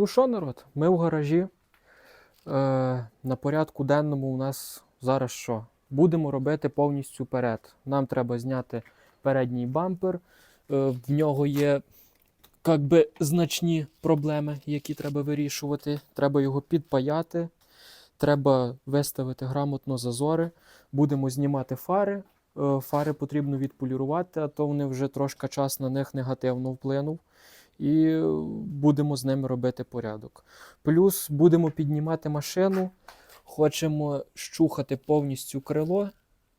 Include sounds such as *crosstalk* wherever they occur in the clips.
Ну що, народ, ми в гаражі. Е, на порядку денному у нас зараз що? Будемо робити повністю перед. Нам треба зняти передній бампер. Е, в нього є как би, значні проблеми, які треба вирішувати. Треба його підпаяти. Треба виставити грамотно зазори. Будемо знімати фари. Е, Фари потрібно відполірувати, а то вони вже трошки час на них негативно вплинув. І будемо з ними робити порядок. Плюс будемо піднімати машину, хочемо щухати повністю крило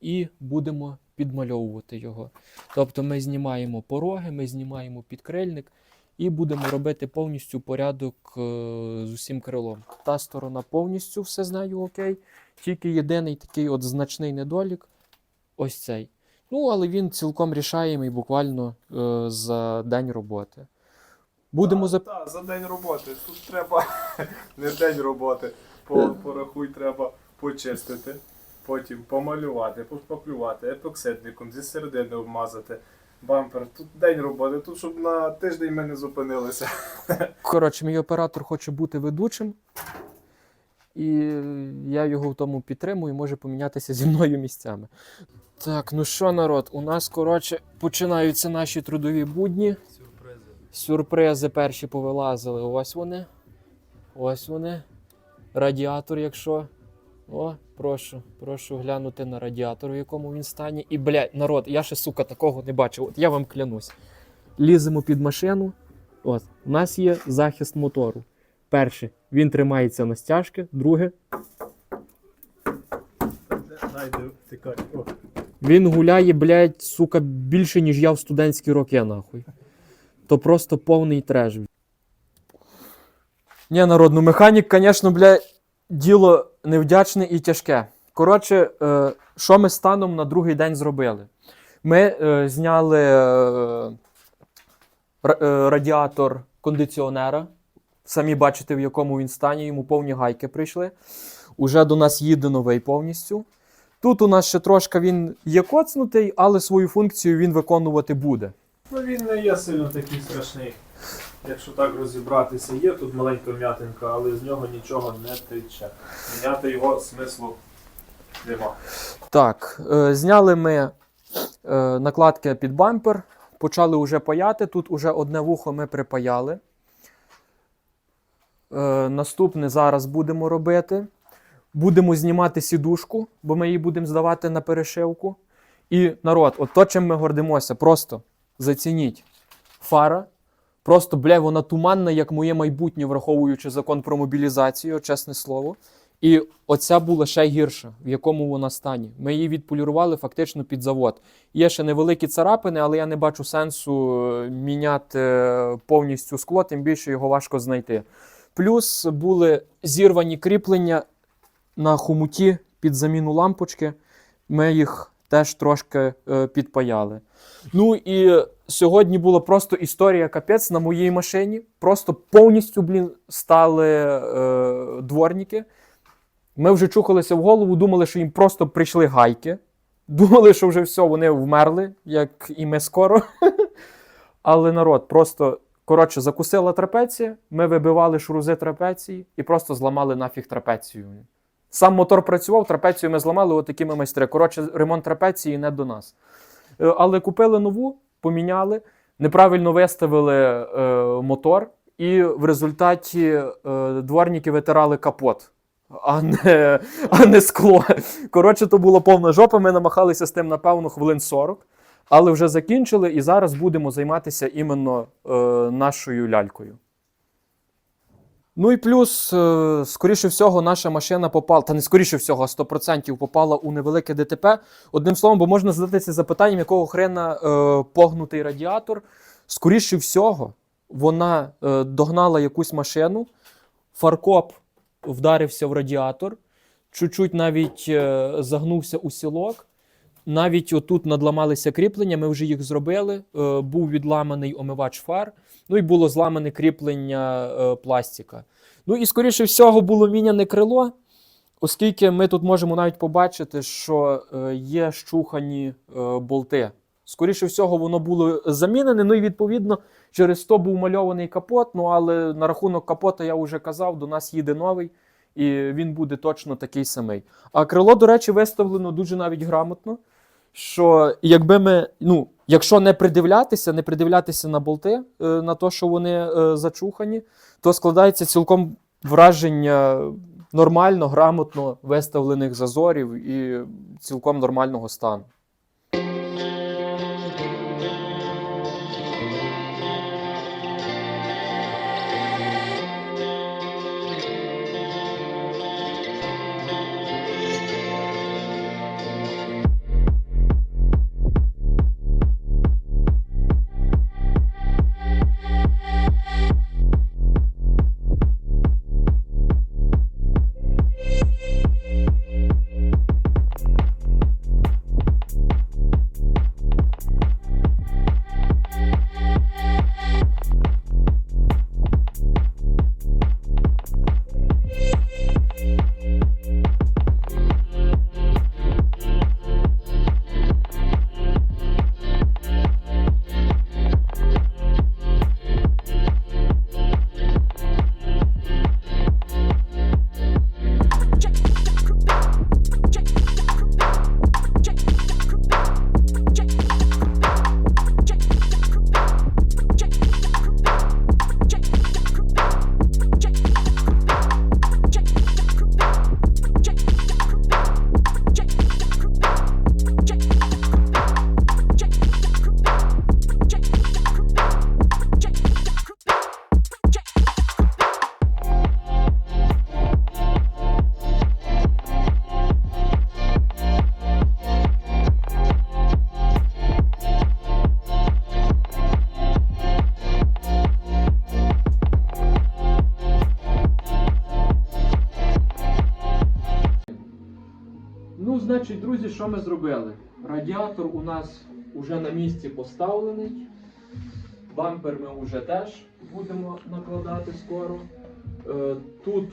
і будемо підмальовувати його. Тобто ми знімаємо пороги, ми знімаємо підкрильник і будемо робити повністю порядок е, з усім крилом. Та сторона повністю все з окей. Тільки єдиний такий от значний недолік ось цей. Ну, але він цілком рішаємий буквально е, за день роботи. Будемо за. Так, за день роботи. Тут треба *laughs* не день роботи. По, порахуй, треба почистити, потім помалювати, пошпаклювати, епоксидником зі середини обмазати. Бампер. Тут день роботи, тут щоб на тиждень ми не зупинилися. *laughs* Коротше, мій оператор хоче бути ведучим, і я його в тому підтримую, може помінятися зі мною місцями. Так, ну що, народ, у нас, коротше, починаються наші трудові будні. Сюрпризи. Перші повилазили. Ось вони. Ось вони. Радіатор, якщо. О, прошу, прошу глянути на радіатор, в якому він стані. І, блядь, народ, я ще, сука, такого не бачив. От я вам клянусь. Ліземо під машину. От, у нас є захист мотору. Перше, він тримається на стяжки. Друге, він гуляє, блядь, сука, більше, ніж я в студентські роки, нахуй. То просто повний треш. Ні, народ, ну механік, звісно, блядь, діло невдячне і тяжке. Коротше, е, що ми станом на другий день зробили? Ми е, зняли е, е, радіатор кондиціонера. Самі бачите, в якому він стані, йому повні гайки прийшли. Уже до нас їде новий повністю. Тут у нас ще трошки він є коцнутий, але свою функцію він виконувати буде. Ну він не є сильно такий страшний. Якщо так розібратися, є тут маленька м'ятинка, але з нього нічого не тече. Міняти його смислу нема. Так, е, зняли ми е, накладки під бампер, почали вже паяти. Тут уже одне вухо ми припаяли. Е, наступне зараз будемо робити. Будемо знімати сідушку, бо ми її будемо здавати на перешивку. І народ, от то, чим ми гордимося, просто зацініть. Фара. Просто, бля, вона туманна, як моє майбутнє, враховуючи закон про мобілізацію, чесне слово. І оця була ще гірша, в якому вона стані. Ми її відполірували фактично під завод. Є ще невеликі царапини, але я не бачу сенсу е, міняти е, повністю скло, тим більше його важко знайти. Плюс були зірвані кріплення на хомуті під заміну лампочки. Ми їх теж трошки е, підпаяли. Ну і сьогодні була просто історія капець на моїй машині. Просто повністю, блін, стали е, дворники. Ми вже чухалися в голову, думали, що їм просто прийшли гайки. Думали, що вже все, вони вмерли, як і ми скоро. *laughs* Але народ просто, коротше, закусила трапеція, ми вибивали шрузи трапеції і просто зламали нафіг трапецію. Сам мотор працював, трапецію ми зламали отакими майстри. Коротше, ремонт трапеції не до нас. Е, Але купили нову, поміняли, неправильно виставили е, мотор, і в результаті е, дворники витирали капот, а не, а не скло. Коротше, то була повна жопа. Ми намахалися з тим, напевно, хвилин 40, але вже закінчили, і зараз будемо займатися іменно е, нашою лялькою. Ну і плюс, е, скоріше всього, наша машина попала, та не скоріше всього, а 100% попала у невелике ДТП. Одним словом, бо можна задатися запитанням, якого хрена е, погнутий радіатор. Скоріше всього, вона е, догнала якусь машину, фаркоп вдарився в радіатор, чуть-чуть навіть е, загнувся у сілок. Навіть отут надламалися кріплення, ми вже їх зробили. Е, був відламаний омивач фар, ну і було зламане кріплення е, пластика. Ну і скоріше всього було міняне крило, оскільки ми тут можемо навіть побачити, що е, є щухані е, болти Скоріше всього, воно було замінене. Ну і відповідно, через то був мальований капот. Ну але на рахунок капота я вже казав, до нас їде новий, і він буде точно такий самий. А крило, до речі, виставлено дуже навіть грамотно. Що якби ми, ну, якщо не придивлятися, не придивлятися на болти, е, на те, що вони е, зачухані, то складається цілком враження нормально, грамотно виставлених зазорів і цілком нормального стану. Що ми зробили? Радіатор у нас уже на місці поставлений. Бампер ми вже теж будемо накладати скоро. Е, Тут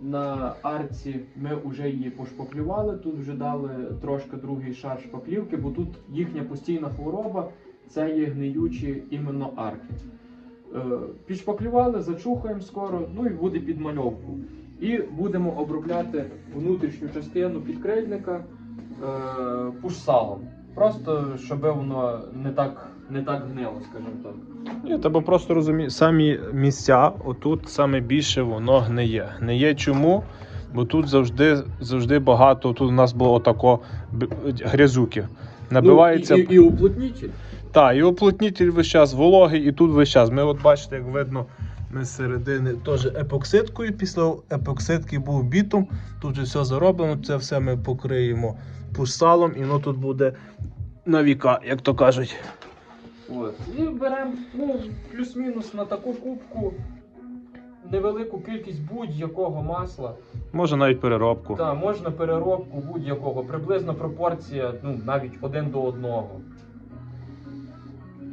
на арці ми вже її пошпаклювали, тут вже дали трошки другий шар шпаклівки, бо тут їхня постійна хвороба це є гниючі іменно арки. Е, Підшпаклювали, зачухаємо скоро, ну і буде підмальовку. І будемо обробляти внутрішню частину підкрильника пушсалом. Просто щоб воно не так, не так гнило, скажімо так. Ні, треба просто розуміти, самі місця, отут саме більше воно гниє. Гниє чому? Бо тут завжди, завжди багато, тут у нас було отако б- грязюки. Набивається. Ну, і, і, і уплотнітель. Так, і оплотнітель весь час вологий, і тут весь час. Ми от бачите, як видно, ми з середини теж епоксидкою. Після епоксидки був бітум. Тут вже все зароблено. Це все ми покриємо пусталом, і воно тут буде на віка, як то кажуть. От. І беремо ну, плюс-мінус на таку кубку невелику кількість будь-якого масла. Може навіть переробку. Та, можна переробку будь-якого, приблизно пропорція ну, навіть один до одного.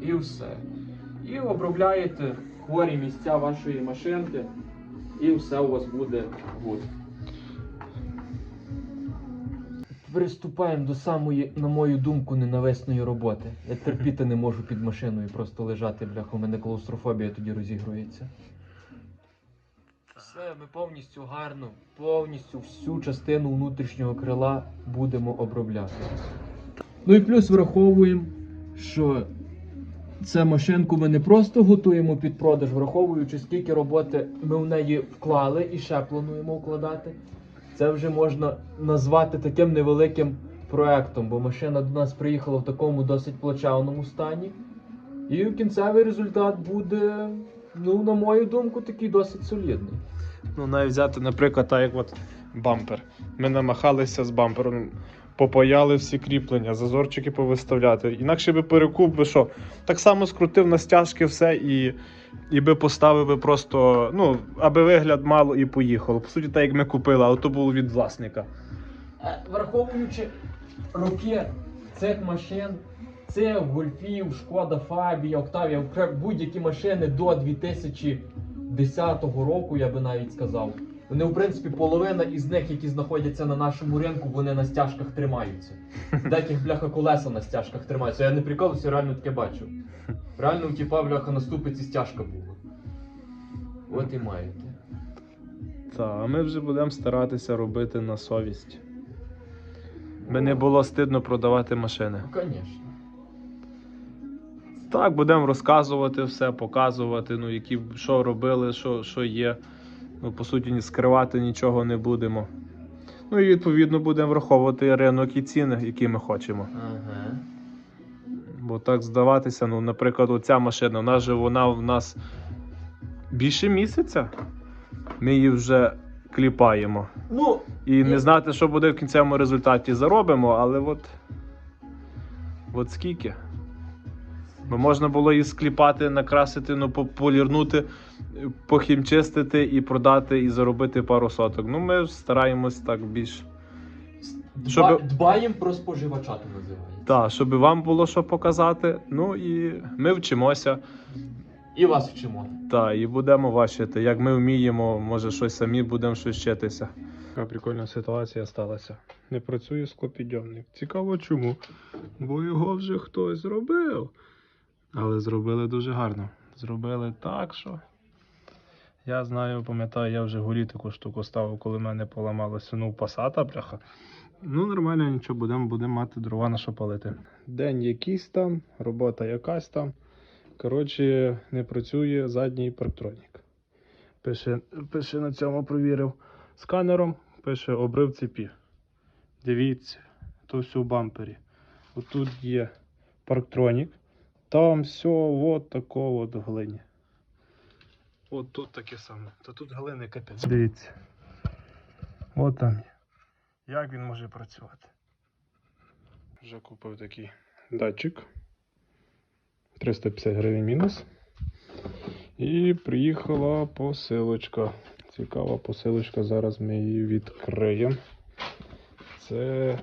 І все. І обробляєте хворі місця вашої машинки, і все у вас буде гуд. Приступаємо до самої, на мою думку, ненависної роботи. Я терпіти не можу під машиною просто лежати, бляха, у мене клаустрофобія тоді розігрується. Все, ми повністю гарно, повністю всю частину внутрішнього крила будемо обробляти. Ну і плюс враховуємо, що цю машинку ми не просто готуємо під продаж, враховуючи, скільки роботи ми в неї вклали і ще плануємо вкладати. Це вже можна назвати таким невеликим проектом, бо машина до нас приїхала в такому досить плачевному стані. І кінцевий результат буде, ну, на мою думку, такий досить солідний. Ну, навіть взяти, наприклад, так як от бампер. Ми намахалися з бампером, попаяли всі кріплення, зазорчики повиставляти. Інакше би перекуп би що, так само скрутив на стяжки все і, і би поставив би просто, ну, аби вигляд мало і поїхало. По суті, так як ми купили, але то було від власника. Е, Враховуючи роки цих машин, це Гольфів, Шкода Фабія, Октавія, будь-які машини до 2010 року, я би навіть сказав. Вони, в принципі, половина із них, які знаходяться на нашому ринку, вони на стяжках тримаються. *laughs* Деяких бляха колеса на стяжках тримаються. Я не приколуюся, реально таке бачу. Реально, у тіпа бляха на ступиці стяжка була. От і маєте. Так, а ми вже будемо старатися робити на совість. Не було стидно продавати машини. Ну, звісно. Так, будемо розказувати все, показувати, ну, які, що робили, що, що є. Ну, по суті, ні скривати нічого не будемо. Ну і відповідно будемо враховувати ринок і ціни, які ми хочемо. Ага. Бо так здаватися, ну, наприклад, оця машина, вона же вона в нас більше місяця. Ми її вже кліпаємо. Ну, І Є. не знати, що буде в кінцевому результаті, заробимо, але от. От скільки. Бо можна було її скліпати, накрасити, ну, полірнути, похімчистити і продати, і заробити пару соток. Ну, ми стараємось так більш. дба... Щоб- дбаємо про споживача, то називається. Так, щоб вам було що показати. Ну і ми вчимося. І вас вчимо. Так, і будемо бачити, як ми вміємо, може щось самі будемо щось вчитися. Така прикольна ситуація сталася. Не працює склопідйомник. Цікаво чому. Бо його вже хтось зробив. Але зробили дуже гарно. Зробили так, що. Я знаю, пам'ятаю, я вже горі таку штуку ставив, коли в мене поламалося ну, пасата, бляха. Ну, нормально, нічого, будемо будемо мати дрова на що палити. День якийсь там, робота якась там. Коротше, не працює задній парктронік. Пише, пише на цьому провірив сканером, пише обрив цепі. Дивіться, то все в бампері. Отут є парктронік. Там все от такого от глині. От тут таке саме. Та тут глини капець. Дивіться. От там. Як він може працювати? Вже купив такий датчик. 350 гривень мінус. І приїхала посилочка. Цікава посилочка, зараз ми її відкриємо. Це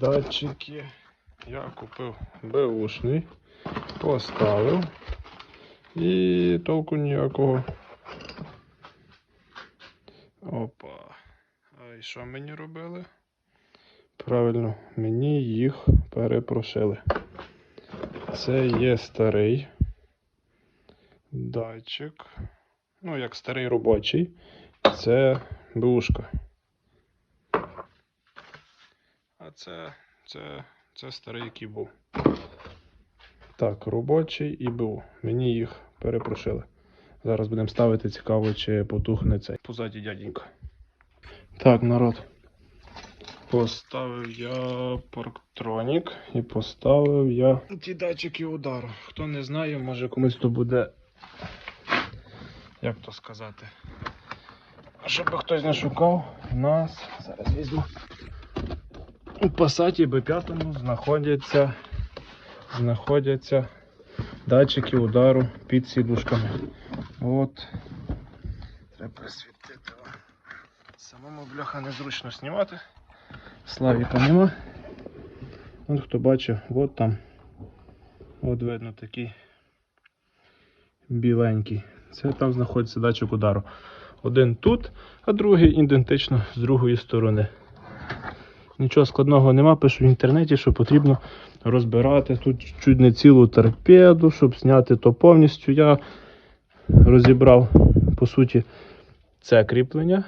датчики. Я купив беушний, поставив. І толку ніякого. Опа. А і що мені робили? Правильно, мені їх перепрошили. Це є старий датчик. Ну, як старий робочий. Це бушка. А це, це, це старий, який був. Так, робочий і БУ. Мені їх перепрошили. Зараз будемо ставити цікаво, чи потухне цей. Позаді дяденька. Так, народ. Поставив я парктронік і поставив я ті датчики удару. Хто не знає, може комусь то буде. Як то сказати? Щоб хтось не шукав, у нас зараз візьму. У Passat B5 знаходяться, знаходяться датчики удару під сідушками. От. Треба присвітити. Самому бляха незручно знімати. Славіка нема. От хто бачив, от там. От видно такий біленький. Це там знаходиться датчик удару. Один тут, а другий ідентично з другої сторони. Нічого складного нема, пишу в інтернеті, що потрібно розбирати тут чуть не цілу торпеду, щоб зняти то повністю. Я розібрав, по суті, це кріплення.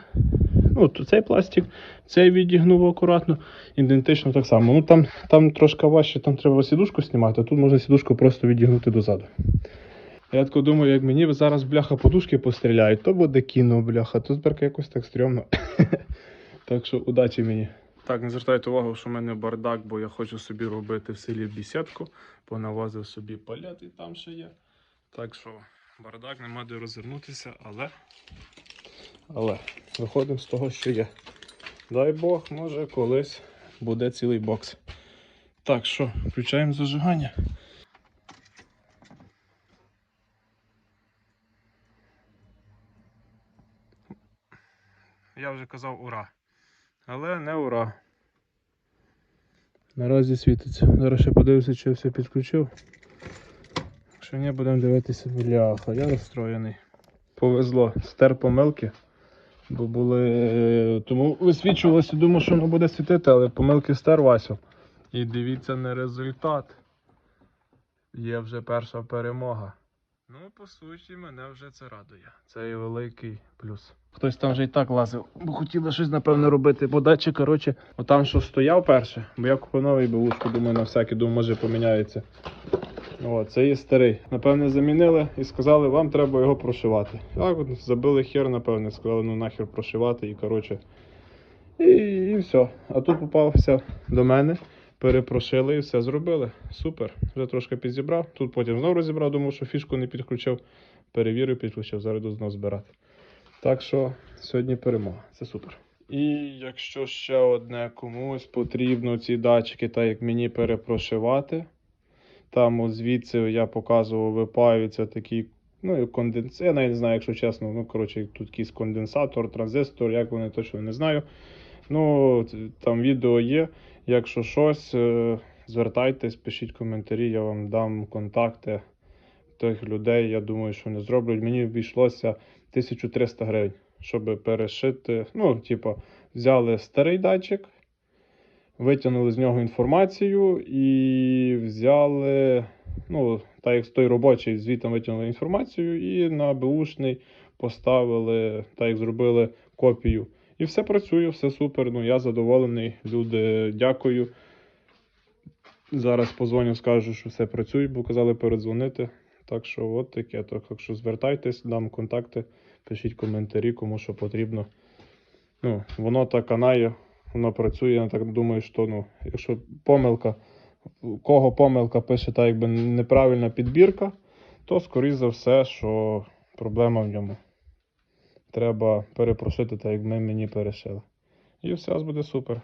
Ну, цей пластик, цей відігнув акуратно, ідентично так само. Ну там, там трошки важче, там треба сідушку знімати, а тут можна сідушку просто відігнути дозаду. Я тако думаю, як мені зараз бляха подушки постріляють, то буде кіно, бляха, тут якось так стрьомно. *coughs* так що удачі мені. Так, не звертайте увагу, що в мене бардак, бо я хочу собі робити в селі бісідку. Понавазив собі палет і там ще є. Так що бардак, нема де розвернутися, але. Але виходимо з того, що є. Дай Бог, може колись буде цілий бокс. Так що, включаємо зажигання. Я вже казав ура. Але не ура. Наразі світиться. Зараз ще подивлюся, чи я все підключив. Якщо ні, будемо дивитися бляха. Я розстроєний. Повезло. Стер помилки. Бо були. е, Тому висвічувалося, думав, що воно буде світити, але помилки стер Васю. І дивіться на результат. Є вже перша перемога. Ну, по суті, мене вже це радує. Це і великий плюс. Хтось там вже і так лазив, бо хотіли щось, напевно, робити. Бо датчик, коротше, отам, що стояв перше, бо я купив новий бушку, думаю, на всякий, думаю, може поміняється. О, це є старий. Напевне, замінили і сказали, вам треба його прошивати. Так, от забили хер, напевне, сказали, ну нахер прошивати і коротше. І, і все. А тут попався до мене, перепрошили і все зробили. Супер. Вже трошки підзібрав. Тут потім знову розібрав, думав, що фішку не підключив. Перевірив, підключив, зараз знову збирати. Так що сьогодні перемога. Це супер. І якщо ще одне комусь потрібно ці датчики, так як мені перепрошивати. Там звідси я показував, випаються такі, ну, конденс... Я навіть не знаю, якщо чесно, ну, коротше, тут якийсь конденсатор, транзистор, як вони точно не знаю. Ну, там відео є. Якщо щось, е, звертайтесь, пишіть коментарі, я вам дам контакти тих людей. Я думаю, що не зроблять. Мені обійшлося 1300 гривень, щоб перешити. Ну, типу, взяли старий датчик, витягнули з нього інформацію і взяли, ну, так як той робочий, звітом витягнули інформацію, і на бушний поставили, так як зробили копію. І все працює, все супер. Ну, я задоволений. Люди, дякую. Зараз позвоню, скажу, що все працює, бо казали передзвонити. Так що, от таке. Так що звертайтесь, дам контакти, пишіть коментарі, кому що потрібно. Ну, воно так канає, воно працює. Я так думаю, що ну, якщо помилка, кого помилка пише так, якби неправильна підбірка, то скоріш за все, що проблема в ньому. Треба перепросити, так як ми мені перешили. І все буде супер.